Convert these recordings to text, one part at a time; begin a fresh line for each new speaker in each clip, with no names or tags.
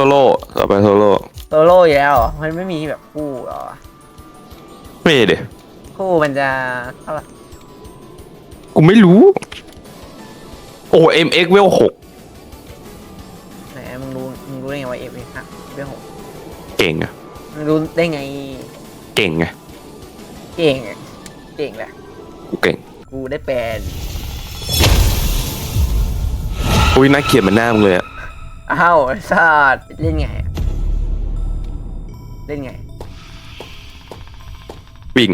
โซโล่ต่อไปโซโล่
โซโล่อยู่แล้วเหรอมันไม่มีแบบคู่เหรอ
ไม่เด็
คู่มันจะเท่าไหร่
กูไม่รู้ โอ้เอ็มเอ็กเวลหก
ไหนมึงรู้มึงรู้ได้ไงว่าเอฟเอฮะเรื่องหก
เก่งอะ
มึงรู้ได้ไง
เก่งไง
เก่งอะเก่งแหละ
กูเก่ง
กูได้เป็น
อุ้ยน่าเกลียดเหมันหน้ามึงเลยอะ
อ้าวไอ้สัตว์เล่นไงอะเล่นไง
วิ่ง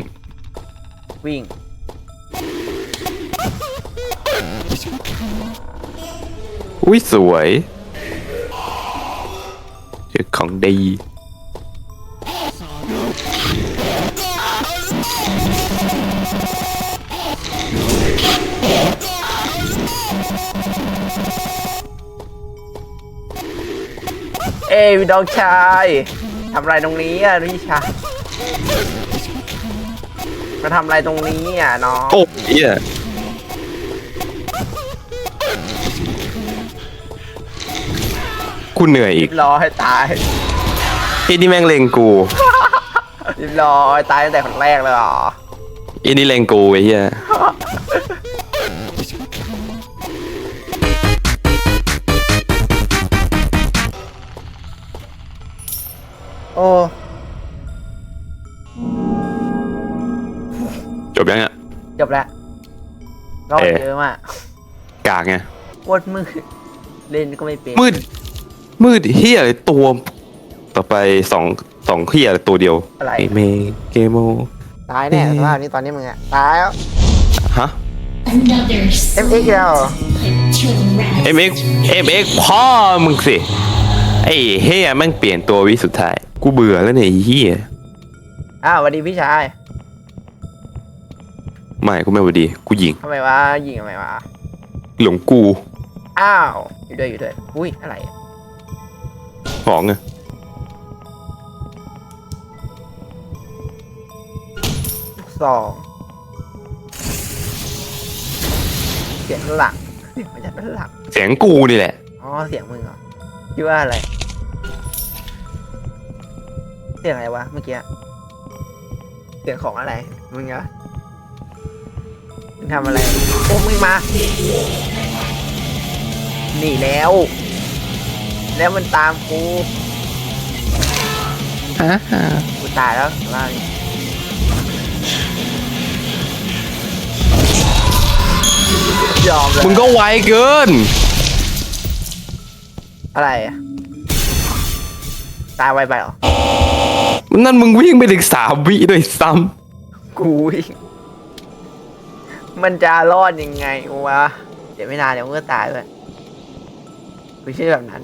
วิ่ง
อุ้ยสวยเจอของดี
อ้ยพี่น้องชายทำอะไรตรงนี้อะพี่ชายมาทำอะไรตรงนี้อะน้อง
โอ้เหี้ยกูเหนื่อยอีก
รอให้ตาย
ไอ้นี่แม่งเลงกู
รีบรอให้ตายตั้งแต่คนแรกเลยเหรอ
ไอ้นี่เลงกูไอ้เหี้ย
โอ้
จบยังอะ
จบแล้วก็
เอ๊ะ
เยอะมาก
กากไง
โคตรมืดเล่นก็ไม่เป็น
มืด มืดเฮียเลยตัว ต่อไปสองสองเฮียตัวเดียว
อะไร
เมเกโม
ตายแน่สภาพนี้ตอนนี้มึงอะตายแล้ว
ฮะ
Another
MX แล้วเหรอ
to
MX MX พ่อมึงสิ ไอ้เฮียแม่งเปลี่ยนตัววิสุดท้าย กูเบื่อแล้วเนี่ยไอ้เฮีย
อ้าวสวัสดีพี่ชาย
ไม่กูไม่พอดี กูยิง
ทำไมวะยิงทำไมวะ
หลงกู
อ้าวอยู่ด้วยอยู่ด้วยอุ้ยอะไรอะ
ของไง
ลูกซองเสียงด้านหลังเสียงมาจากด้านหลัง
เสียงกูนี่แหละ
อ๋อเสียงมึงเหรอคิดว่าอะไรเสียงอะไรวะเมื่อกี้เสียงของอะไรมึงเหรอมึงทำอะไรโอ้มึงมาหนีแล้ว แล้วมันตามกูกูตายแล้วล่างยอมเลย
มึงก็ไวเกิน
อะไรอะตายไวไปเหรอ
นั่นมึงวิ่งไปถึงสามวิด้วยซ้
กูวิ่งมันจะรอดยังไงวะ เดี๋ยวไม่นานเดี๋ยวมันก็ตายเลยไม่ใช่แบบนั้น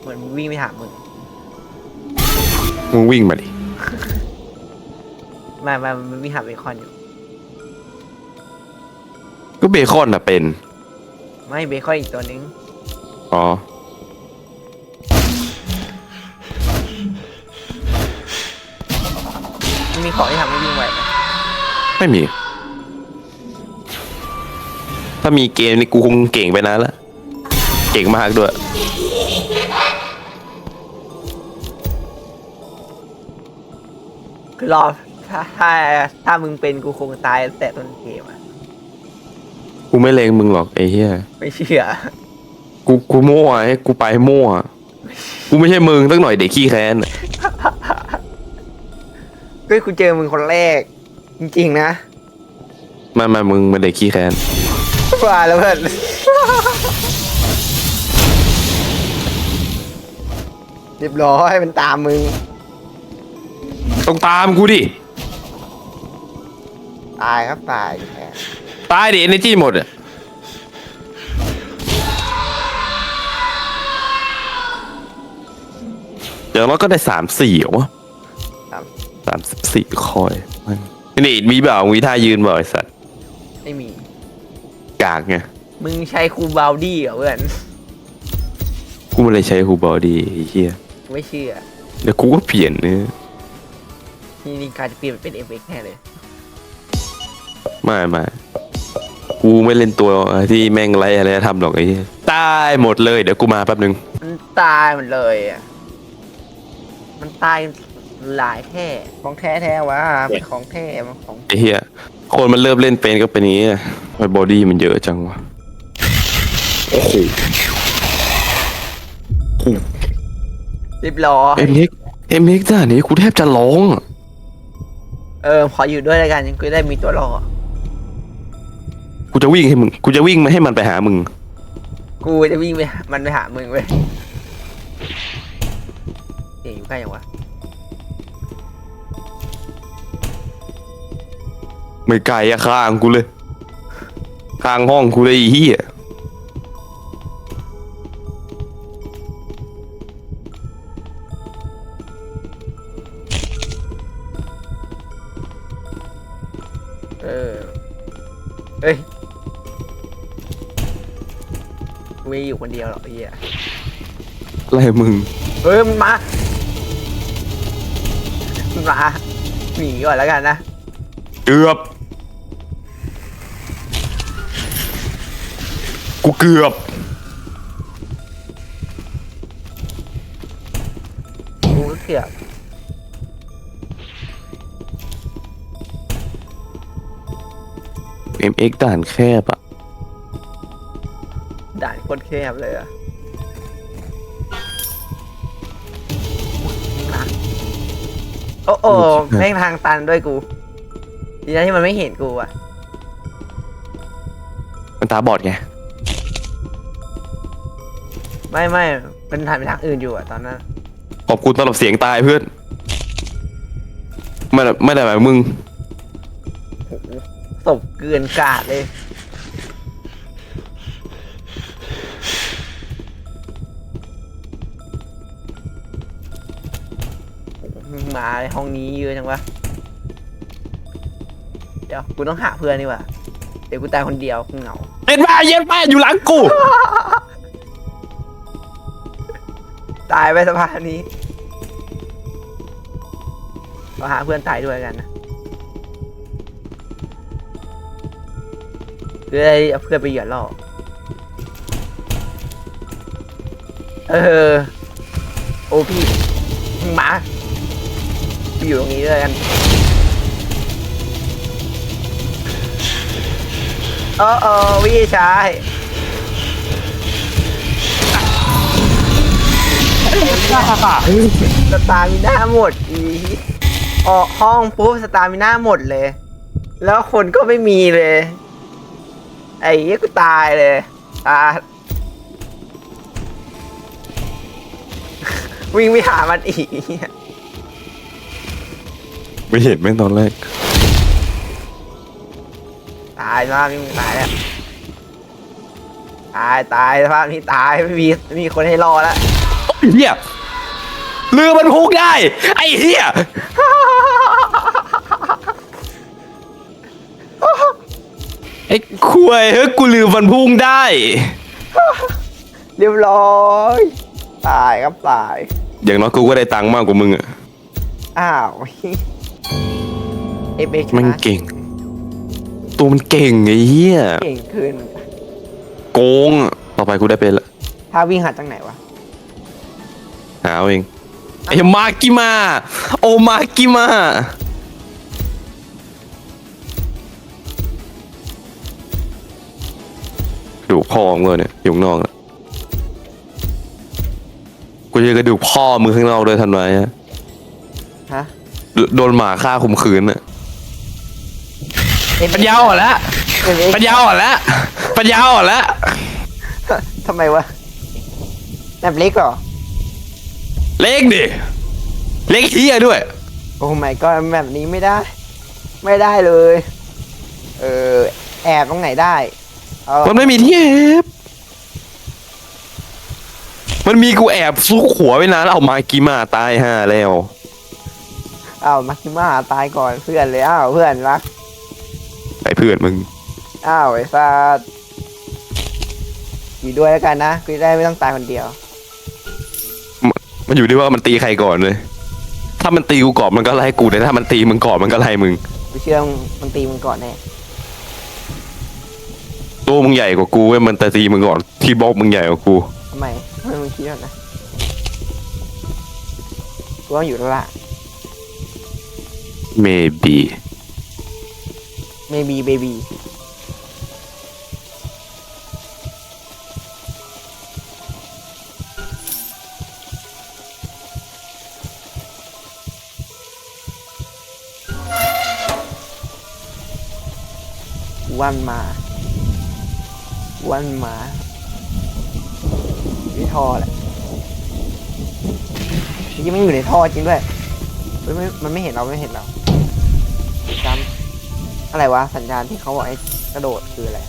เหมือนมึงวิ่งไปหามึงำ
มึงวิ่งมาดิ
มามามันวิ่งหาเบคอนอยู่
ก็เบคอนอะเป็น
ไม่เบคอนอีกตัวนึง
อ๋อ
มันมีของที่ทำให้วิ่งไวไหม
ไม่มี ถ้ามีเกมนี่กูคงเก่งไปนานแล้วเก่งมากด้วย
คือรอถ้าถ้าถ้ามึงเป็นกูคงตายตั้งแต่ต้นเกมอะ
กูไม่เลงมึงหรอกไอ้เหี้ย
ไม่เชื่อ
กูกูมั่วไอ้กูไปมั่ว กูไม่ใช่มึงตั้งหน่อยเด็กขี้แค้นอะ
ก็กูเจอมึงคนแรก จริงๆนะ
ไมามามึงมาเด็กขี้แค้น
ว่าแล้วเพื่อนเรียบร้อยมันตามมึง
ต้องตามกูดิ
ตายครับตายแหม
ตายดิเอเนจีหมดอะเดี๋ยวเราก็ได้สามสี่เหรอวะ
ตาม
สามสิบสี่คอยมันนี่มีเปล่ามีท่ายืนบ่าไอ้สัตว์
ไม่มี
กากไง
มึงใช้คูบาวดี้เหรอเพื่อน
กูไม่เลยใช้ฮูบอดีไอ้เฮีย
กูไม่เชื่อ
เดี๋ยวกูก็เปลี่ยนเนื้อ
นี่นี่การจะเปลี่ยนเป็นเอฟเอ็กแน่เลย
ไม่ไม่ กูไม่เล่นตัวที่แม่งไรอะไรทำหรอกไอ้เหี้ยตายหมดเลยเดี๋ยวกูมาแป๊บนึง
มันตายหมดเลยอะ มันตายหลายแท้ของแท้แท้วะเป็นของแท้มันของ
ไอ้เหี้ยคนมันเริ่มเล่นเป็นก็เป็นอย่างนี้อะทำไมบอดี้มันเยอะจังวะโอ้โห
เรียบร้อย
เอ็มเอ็กเอ็มเอ็กซ์ด่านนี้กูแทบจะร้องอะ
เออ ขออยู่ด้วยแล้วกันยังกูได้มีตัวรอ
กูจะวิ่งให้มึง กูจะวิ่งมาให้มันไปหามึง
กูจะวิ่งไปหามันไปหามึงเว้ยเสียงอยู่ใกล้ยังวะ
ไม่ไกลอะข้างกูเลย ข้างห้องกูเลยไอ้เหี้ย
เออเฮ้ย ไม่อยู่คนเดียวหรอกไอ้เหี้ย
อะไรมึง
เฮ้ยมันมามันมาหนีก่อนแล้วกันนะ
เกือบ กูเกือบ
กูก็เกือบ
เอ็มเอ็กด่านแคบ อะ
ด่านโคตรแคบเลยอะมาโอ้โอ้แม่งทางตันด้วยกูดีนะที่มันไม่เห็นกูอะ
มันตาบอดไง
ไม่ไม่มันถ่ายไปทางอื่นอยู่อะตอนนั้น
ขอบคุณสำหรับเสียงตายเพื่อน ไม่ได้ไม่ได้แบบมึง
ศพเกลือนกาดเลย มาในห้องนี้เยอะจังวะ เดี๋ยวกูต้องหาเพื่อนนี่ว่ะเดี๋ยวกูตายคนเดียวกูเหงา
เย็นมาเย็นมาอยู่หลังกู
ตายไปสะพานนี้เราหาเพื่อนตายด้วยกันนะเพื่อให้เอาเพื่อนไปเหยียดล่อเออ โอ้พี่มึงมา พี่อยู่ตรงนี้ด้วยกันเออเออพี่ชายสตาร์มิน่าหมดอีออกห้องปุ๊บสตาร์มิน่าหมดเลย แล้วคนก็ไม่มีเลย ไอ้เหี้ยกูตายเลยตาวิ่งไปหามันอีก
ไม่เห็นแม่งตอนแรก
ตายมากนี่มึงตายแล้วตายตายสภาพนี้ตายไม่มีไม่มีคนให้รอแล้ว
โอ้ยเหี้ยเรือมันพุกได้ ไอ้เหี้ยไอ้คุยเฮ้ยกูลืมมันพุ่งได้
เรียบร้อยตายครับตาย
อย่างน้อยกูก็ได้ตังค์มากกว่ามึงอะ
อ้าวเอฟเอช
มัน
นะ
เก่ง ตัวมันเก่งไอ้เหี้ย
เก่งขึ้น
โกงอะต่อไปกูได้เป็นละ
ถ้าวิ่งหาจากไหนวะ
หาเอาเองไอ้มากิมา โอมากิมา ดูกพ่อมึงเลยเนี่ยอยู่ข้างนอกอะกูเจอกระดูกพ่อมึงข้างนอกด้วยทันไว้อะ
ฮะ
โดโดนหมาฆ่าข่มขืนอะ
FX
ปัญญาอ่อนแล้ว
FX
ปัญญาอ่อนแล้วปัญญาอ่อนแล้ว
ทำไมวะแบบเล็กเหรอ
เล็กดิ เล็กเฮียด้วย
โอ้ my god แบบนี้ไม่ได้ ไม่ได้เลย เออแอบตรงไหนได้เอา
มันไม่มีที่แอบมันมีกูแอบซุกหัวไว้นานแล้วเอามากิมาตายห่าแล้ว
เอามาคิมาตายก่อนเพื่อนเลยอ้าวเพื่อนรัก
ไอ้เพื่อนมึง
อ้าวไอ้สัสอยู่ด้วยแล้วกันนะกูจะได้ไม่ต้องตายคนเดียว
มันอยู่ที่ว่ามันตีใครก่อนเลย ถ้ามันตีกูก่อนมันก็ไล่กูแต่ถ้ามันตีมึงก่อนมันก็ไล่มึง
กูเชื่อมันตีมึงก่อนแน่
ตัวมึงใหญ่กว่ากูเว้ยมันแต่ตีมึงก่อน ที่บล็อกมึงใหญ่กว่ากู
ทำไมทำไมมึงคิดแบบนั้นกูต้องอยู่แล้วล่ะ
maybe
maybe baby วันมา วันมาอยู่ในท่อแหละยังไม่อยู่ในท่อจริงด้วยเฮ้ยไม่มันไม่เห็นเราไม่เห็นเรา อะไรวะสัญญาณที่เขาบอกให้กระโดดคืออะไร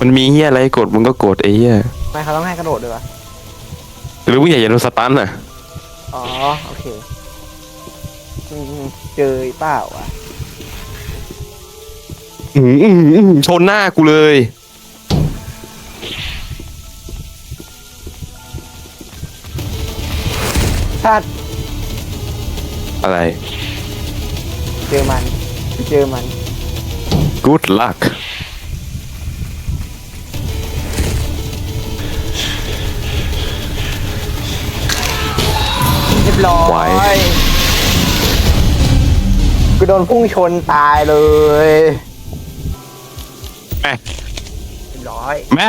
มันมีเฮียอะไรกดมึงก็กดไอ้เฮีย
ทำไมเขาต้องให้กระโดดด้วยวะ
หรือมึงอยากจะโดนสตันอะ
อ๋อโอเคอืมเจอเปล่าวะ
อื้อหืออื้อหือชนหน้ากูเลย
ถ้า
อะไร
เจอมัน เจอมัน
good luck
เรียบร้อ
ไหว
ยกูโดนพุ่งชนตายเลย
แม่
เรียบร้อย
แม่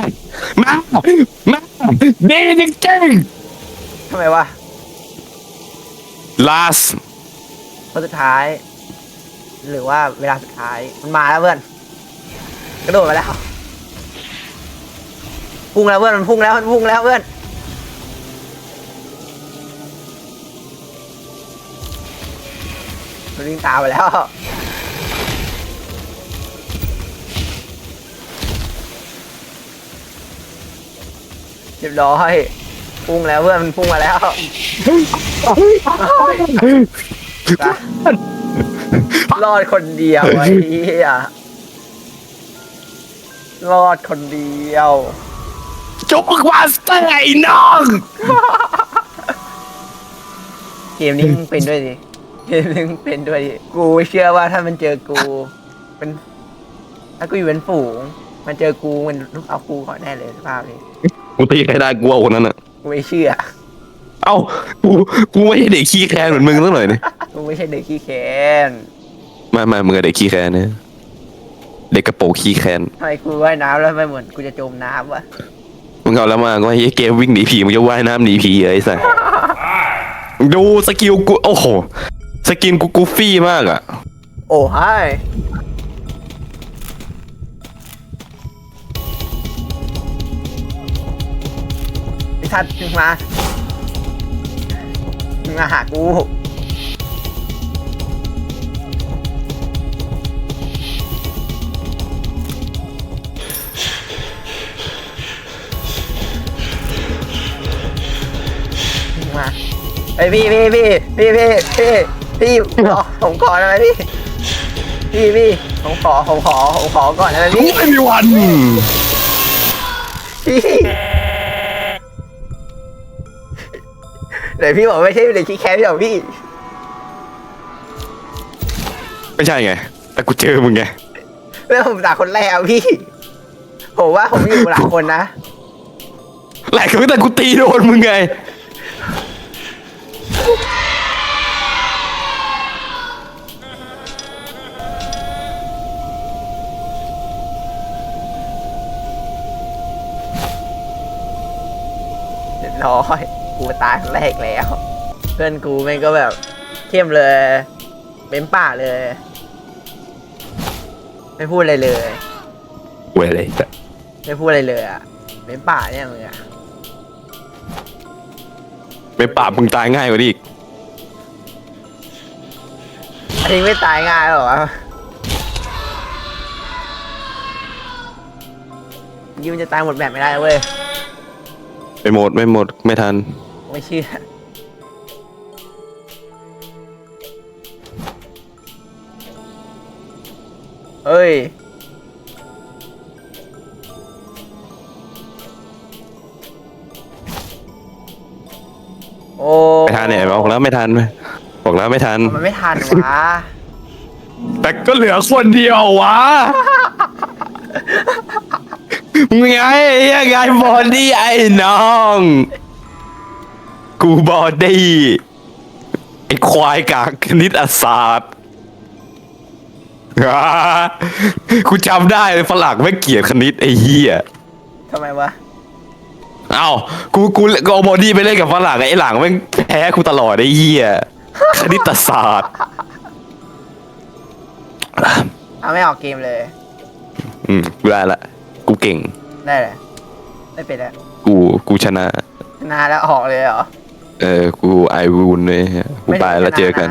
แม่แม่ดีจริง
ทำไมวะ
ๆ last
คนสุดท้าย หรือว่าเวลาสุดท้ายมันมาแล้วเพื่อนกระโดดมาแล้วพุ่งแล้วเพื่อนมันพุ่งแล้วมันพุ่งแล้วเพื่อนมันวิ่งตามไปแล้วเรียบร้อยพุ่งแล้วเพื่อนมันพุ่งมาแล้ว รอดคนเดียวไอ้เหี้ยรอดคนเดียว
จบกว่าสเตอร์ไอ้น้อง
เกมนี้มึงเป็นด้วยดิเกมนี้มึงเป็นด้วยดิ กูเชื่อว่าถ้ามันเจอกู เป็น ถ้ากูอยู่เป็นฝูง มันเจอกูมันลุกเอากูก่อนแน่เลยสภาพนี้
กูตีใครได้กูเอาคนนั้นอะ
กูไม่เชื่อ
เอ้ากูกูไม่ใช่เด็กขี้แค้นเหมือนมึงสักหน่อยนี่
กูไม่ใช่เด็กขี้แค้น
ไม่ไม่มึงอะเด็กขี้แค้นเนี่ยเด็กกระโปรงขี้แค้น
ทำไมกูว่ายน้ำแล้วไม่เหมือนกูจะจมน้ำวะ
มึงเอาแล้วมาก็ไอ้เกมวิ่งหนีผีมึงจะว่ายน้ำหนีผีเหรอไอ้สัสดูสกิลกูโอ้โหสกินกูกูฟี่มากอะ
โอ้ไฮไอ้สัตว์มึงมามึงมาหากู ไอยพี่พี่พี่พี่พี่พี่พี่ขอผมขอได้ไหมพี่พี่พี่ผมขอผมขอผมขอก่อนได้ไหมพี่
ไม่มีวัน
พี่เดี๋ยวพี่บอกไม่ใช่เด็กขี้แค้นพี่บอกพี่
ไม่ใช่ไง แต่กูเจอมึงไง
แล้วผมด่าคนแรกอะพี่ผมว่าผมอยู่หลายคนนะ
แหละคือแต่กูตีโดนมึงไง
รียบร้อยกูตายคนแรกแล้ว เพื่อนกูแม่งก็แบบเข้มเลยเป็นป่าเลย ไม่พูดอะไรเลย
เว้ยเลย
ไม่พูดอะไรเลยอะเป็นป่าเนี่ยมึงอะ
ไม่ปราบมึงตายง่ายกว่านี้อีก
อันนี้ไม่ตายง่ายหรอวะยิงมันจะตายหมดแบบไม่ได้เว้ย
ไม่หมดไม่หมดไม่ทัน
ไม่เชื่อเฮ้ย โอ้
ไม่ทันเนี่ยบอกแล้วไม่ทันไหมบอกแล้วไม่ทัน
มันไม่ทันวะ
แต่ก็เหลือคนเดียววะมึง ไงยังไงบอดี้ไอ้น้อง กูบอดี้ไอ้ควายกากคณิตศาสตร์อ่ากูจำได้เลยฝรั่งไม่งเกลียดคณิตไอ้เหี้ย
ทำไมวะ
เอ้ากูกูกูเอาบอดี้ไปเล่นกับฝรั่งไอ้หลังแม่งแพ้กูตลอดไอ้เหี้ยคณิตศาสตร์
เอาไม่ออกเกมเลย
อืมกูได้ละ กูเก่ง
ได้เลยได้เป็นแล้ว
กูกูชนะ
ชนะแล้วออกเลยเหรอ
เออ กูไอวูนเลยกูไปแล้วเจอกัน